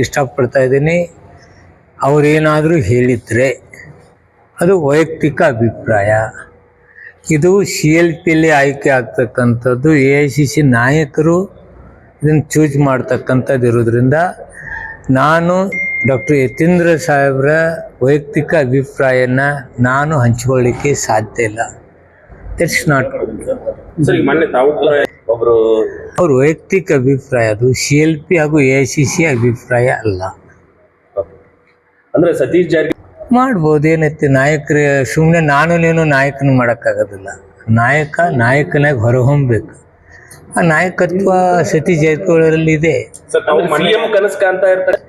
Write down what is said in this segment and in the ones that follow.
ಇಷ್ಟಪಡ್ತಾ ಇದ್ದೀನಿ. ಅವರೇನಾದರೂ ಹೇಳಿದರೆ ಅದು ವೈಯಕ್ತಿಕ ಅಭಿಪ್ರಾಯ. ಇದು ಸಿ ಎಲ್ ಪಿಯಲ್ಲಿ ಆಯ್ಕೆ ಆಗ್ತಕ್ಕಂಥದ್ದು ಎ ಐ ಸಿ ಸಿ ನಾಯಕರು ಇದನ್ನು ಚೂಸ್ ಮಾಡ್ತಕ್ಕಂಥದ್ದು ಇರೋದ್ರಿಂದ ನಾನು ಡಾಕ್ಟರ್ ಯತೀಂದ್ರ ಸಾಹೇಬ್ರ ವೈಯಕ್ತಿಕ ಅಭಿಪ್ರಾಯನ ನಾನು ಹಂಚ್ಕೊಳ್ಳಿಕ್ಕೆ ಸಾಧ್ಯ ಇಲ್ಲ. ದಟ್ಸ್ ನಾಟ್ ಸರ್ ಈಗ ಮೊನ್ನೆ ತಾವು ಕೂಡ ಒಬ್ರು ಅವ್ರ ವೈಯಕ್ತಿಕ ಅಭಿಪ್ರಾಯ ಅದು ಸಿ ಎಲ್ ಪಿ ಹಾಗೂ ಎ ಐ ಸಿ ಸಿ ಅಭಿಪ್ರಾಯ ಅಲ್ಲ. ಅಂದ್ರೆ ಸತೀಶ್ ಜಾರಕಿಹೊಳಿ ಮಾಡ್ಬೋದು ಏನೈತಿ ನಾಯಕರ ಸುಮ್ಮನೆ ನಾನು ನೀನು ನಾಯಕನ ಮಾಡೋಕ್ಕಾಗೋದಿಲ್ಲ. ನಾಯಕ ನಾಯಕನಾಗಿ ಹೊರಹೊಮ್ಮಬೇಕು ಆ ನಾಯಕತ್ವ ಸತೀಶ್ ಜಾರಕಿಹೊಳಿ ಇದೆ. ಸರ್ ತಾವು ಸಿಎಂ ಕನಸು ಕಾಣ್ತಾ ಇರ್ತಾರೆ.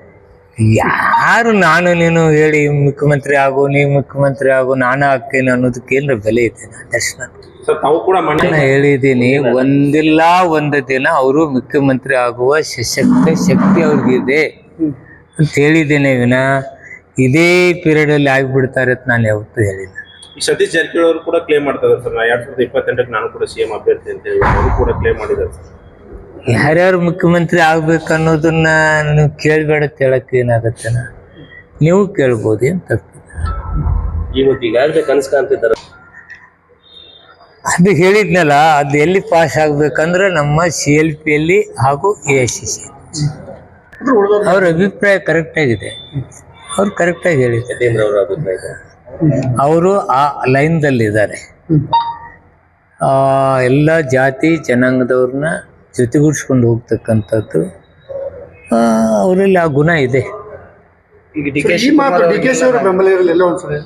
ಯಾರು ನಾನು ನೀನು ಹೇಳಿ ಮುಖ್ಯಮಂತ್ರಿ ಆಗು ನೀವು ಮುಖ್ಯಮಂತ್ರಿ ಆಗು ನಾನು ಹಾಕ್ತೇನೆ ಅನ್ನೋದಕ್ಕೆ ಏನ್ರ ಬೆಲೆ ಇದೆ ದರ್ಶನ. ನಾನು ಹೇಳಿದ್ದೀನಿ ಒಂದಿಲ್ಲ ಒಂದು ದಿನ ಅವರು ಮುಖ್ಯಮಂತ್ರಿ ಆಗುವ ಸಶಕ್ತ ಶಕ್ತಿ ಅವ್ರಿಗಿದೆ ಅಂತ ಹೇಳಿದ್ದೇನೆ ವಿನ. ಇದೇ ಪೀರಿಯಡಲ್ಲಿ ಆಗಿಬಿಡ್ತಾರೆ ಅಂತ ನಾನು ಯಾವತ್ತೂ ಹೇಳಿಲ್ಲ. ಸತೀಶ್ ಜಾರಕಿಹೊಳಿ ಅವರು ಕೂಡ ಕ್ಲೇಮ್ ಮಾಡ್ತಾರೆ ಸರ್. ನಾ ಎರಡ್ ಸಾವಿರದ ಇಪ್ಪತ್ತೆಂಟಕ್ಕೆ ನಾನು ಕೂಡ ಸಿಎಂ ಅಭ್ಯರ್ಥಿ ಅಂತ ಹೇಳಿ ಅವರು ಕೂಡ ಕ್ಲೇಮ್ ಮಾಡಿದ್ದಾರೆ ಸರ್. ಯಾರ್ಯಾರು ಮುಖ್ಯಮಂತ್ರಿ ಆಗ್ಬೇಕು ಅನ್ನೋದನ್ನ ನೀವು ಕೇಳಬೇಡ ಹೇಳಕ್ಕೆ ಏನಾಗತ್ತೆ ನೀವು ಕೇಳ್ಬೋದು ಅಂತ ಈಗಾಗಲೇ ಕನಸು ಕಾಣ್ತಿದ್ದಾರೆ? ಅದು ಹೇಳಿದ್ನಲ್ಲ ಅದು ಎಲ್ಲಿ ಪಾಸ್ ಆಗ್ಬೇಕಂದ್ರೆ ನಮ್ಮ ಸಿ ಎಲ್ ಪಿಯಲ್ಲಿ ಹಾಗೂ ಎ ಐ ಸಿ ಸಿ. ಅವ್ರ ಅಭಿಪ್ರಾಯ ಕರೆಕ್ಟಾಗಿದೆ ಅವ್ರು ಕರೆಕ್ಟಾಗಿ ಹೇಳಿದ್ದಾರೆ. ಅವರು ಆ ಲೈನ್ದಲ್ಲಿದ್ದಾರೆ ಎಲ್ಲ ಜಾತಿ ಜನಾಂಗದವ್ರನ್ನ ಜೊತೆಗೂಡಿಸ್ಕೊಂಡು ಹೋಗ್ತಕ್ಕಂಥದ್ದು ಆ, ಅವರಲ್ಲಿ ಆ ಗುಣ ಇದೆ. ಈಗ ಡಿ ಕೆ ಈ ಮಾತು ಡಿ ಕೆ ಶಿ ಅವರ ಬೆಂಬಲ ಇರಲಿಲ್ಲ ಎಲ್ಲ ಒಂದ್ಸರಿ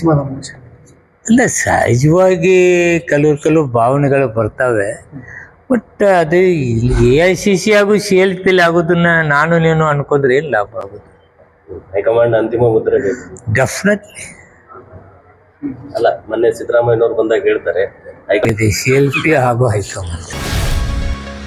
ಸಮಾಧಾನ ಮಾಡಿ. ಅಲ್ಲ ಸಹಜವಾಗಿ ಕೆಲವು ಕೆಲವು ಭಾವನೆಗಳು ಬರ್ತವೆ. ಬಟ್ ಅದು ಎ ಐ ಸಿ ಸಿ ಹಾಗೂ ಸಿ ಎಲ್ ಪಿಲ್ ಆಗೋದನ್ನ ನಾನು ನೀನು ಅನ್ಕೊಂಡ್ರೆ ಏನು ಲಾಭ ಆಗೋದು? ಹೈಕಮಾಂಡ್ ಅಂತಿಮ ಉತ್ತರ ಬೇಕು. ಡೆಫಿನೆಟ್ಲಿ ಅಲ್ಲ ಮೊನ್ನೆ ಸಿದ್ದರಾಮಯ್ಯನವ್ರು ಬಂದಾಗ ಹೇಳ್ತಾರೆ ಸಿ ಎಲ್ ಪಿ ಹಾಗೂ ಹೈಕಮಾಂಡ್.